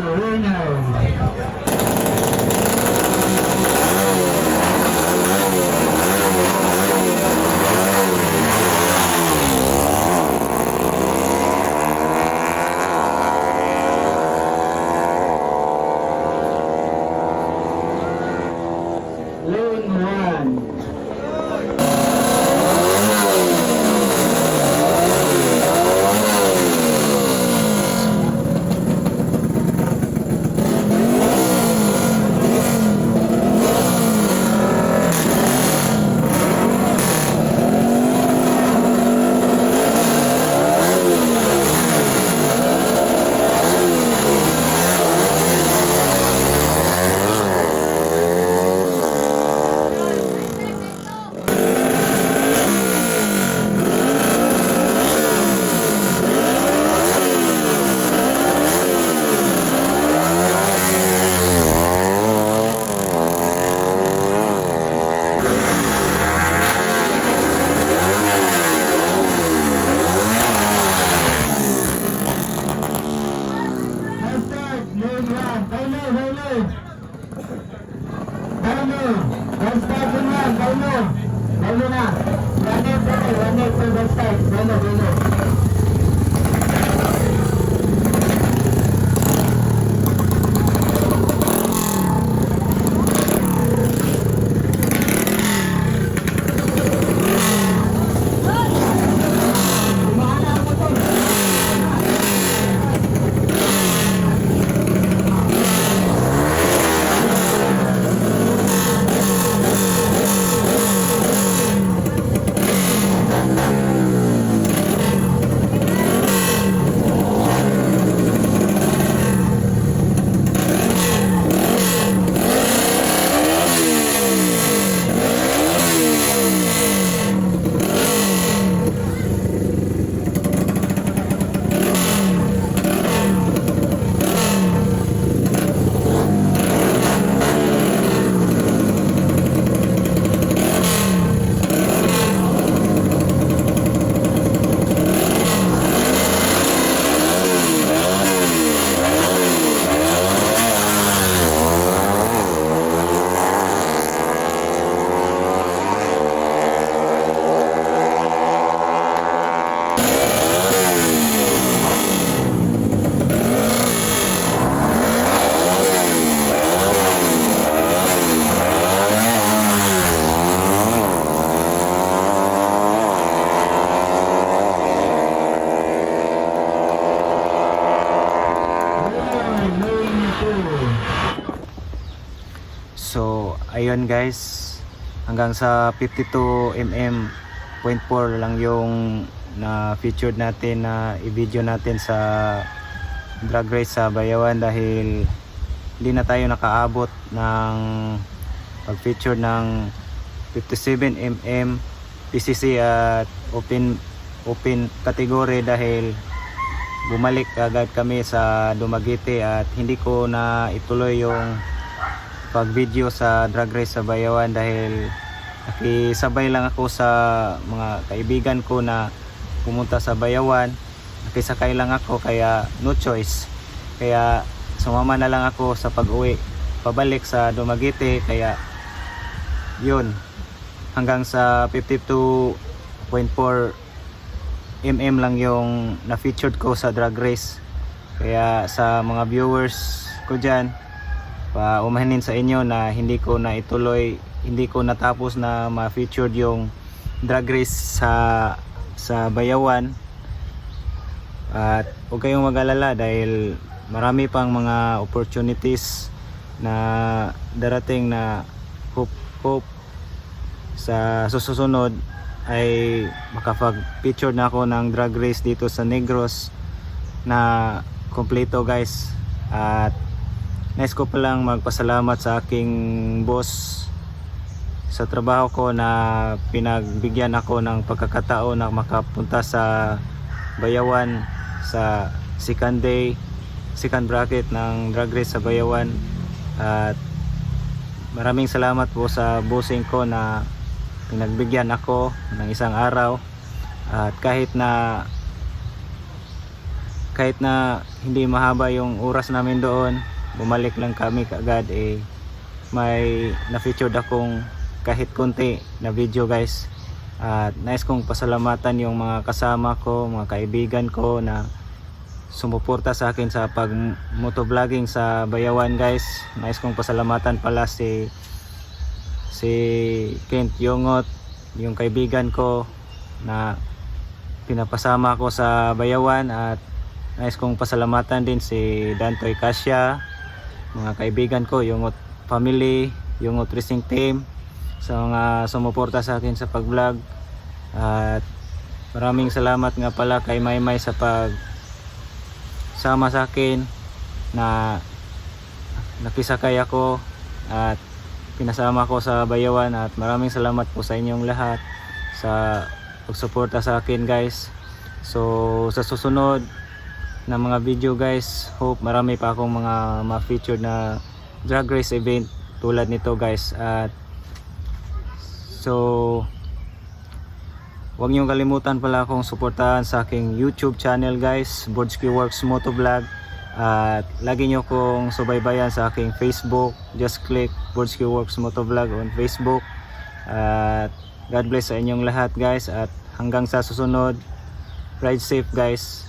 Reno. కళ్ళు వస్తాకున్నా కళ్ళు కళ్ళునా ఇవన్నీ వస్తాయి కళ్ళు కళ్ళు ayun guys. Hanggang sa 52mm point 4 lang yung na featured natin na i-video natin sa drag race sa Bayawan dahil hindi na tayo nakaabot ng pag-feature ng 57mm PCC at open open category dahil bumalik agad kami sa Dumaguete at hindi ko na ituloy yung pag video sa drag race sa Bayawan dahil nakisabay lang ako sa mga kaibigan ko na pumunta sa Bayawan. Nakisakay lang ako kaya no choice. Kaya sumama na lang ako sa pag-uwi pabalik sa Dumaguete. Kaya yun hanggang sa 52.4 mm lang yung na-featured ko sa drag race. Kaya sa mga viewers ko dyan pa umahanin sa inyo na hindi ko na ituloy hindi ko natapos na ma-featured yung drag race sa sa Bayawan. At huwag kayong mag-alala dahil marami pang mga opportunities na darating na hope, hope sa susunod ay makapag-picture na ako ng drag race dito sa Negros na kompleto guys. At nais ko palang magpasalamat sa aking boss sa trabaho ko na pinagbigyan ako ng pagkakataon na makapunta sa Bayawan sa second day second bracket ng drag race sa Bayawan. At maraming salamat po sa bossing ko na pinagbigyan ako ng isang araw. At kahit na kahit na hindi mahaba yung oras namin doon bumalik lang kami kaagad eh may na-featured akong kahit konti na video guys. At nais kong pasalamatan yung mga kasama ko mga kaibigan ko na sumuporta sa akin sa pag motovlogging sa Bayawan guys. Nais kong pasalamatan pala si si Kent Yongot, yung kaibigan ko na pinapasama ko sa Bayawan. At nais kong pasalamatan din si Dantoy Cassia, mga kaibigan ko, Yongot family, Yongot Racing Team, sa mga sumuporta sa akin sa pag-vlog. At maraming salamat nga pala kay Maymay sa pag sama sa akin na nakisakay ako at pinasama ko sa Bayawan. At maraming salamat po sa inyong lahat sa pagsuporta sa akin guys. So sa susunod na mga video guys hope marami pa akong mga ma-featured na drag race event tulad nito guys at so Huwag niyong kalimutan pala akong suportahan sa aking YouTube channel guys, Boardski Works Motovlog. At lagi niyo kong subaybayan sa aking Facebook. Just click Boardski Works Motovlog on Facebook. At God bless sa inyong lahat guys. At hanggang sa susunod, ride safe guys.